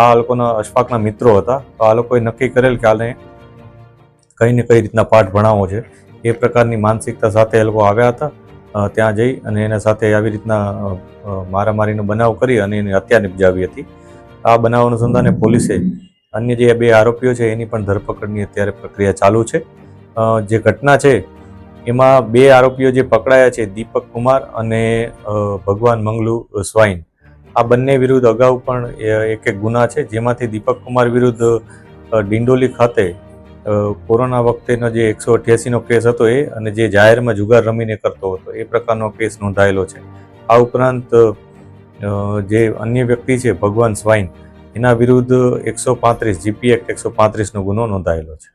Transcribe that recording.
આ લોકોના અશફાકના મિત્રો હતા. તો આ લોકોએ નક્કી કરેલ કે આને કઈ ને કઈ રીતના પાઠ ભણાવવો છે. એ પ્રકારની માનસિકતા સાથે એ લોકો આવ્યા હતા. ત્યાં જઈ અને એના સાથે આવી રીતના મારામારીનો બનાવ કરી અને એની હત્યા નિપજાવી હતી. આ બનાવ અનુસંધાને પોલીસે અન્ય જે બે આરોપીઓ છે એની પણ ધરપકડની અત્યારે પ્રક્રિયા ચાલુ છે. જે ઘટના છે, એમાં બે આરોપીઓ જે પકડાયા છે, દીપક કુમાર અને ભગવાન મંગલુ સ્વાઈન. આ બંને વિરુદ્ધ અગાઉ પણ એક એક ગુના છે, જેમાંથી દીપક કુમાર વિરુદ્ધ ડિંડોલી ખાતે કોરોના વખતેનો જે એકસો અઠ્યાસીનો કેસ હતો એ અને જે જાહેરમાં જુગાર રમીને કરતો હતો, એ પ્રકારનો કેસ નોંધાયેલો છે. આ ઉપરાંત જે અન્ય વ્યક્તિ છે, ભગવાન સ્વાઈન, એના વિરુદ્ધ એકસો પાંત્રીસ, જીપી એક્ટ એકસો પાંત્રીસનો ગુનો નોંધાયેલો છે.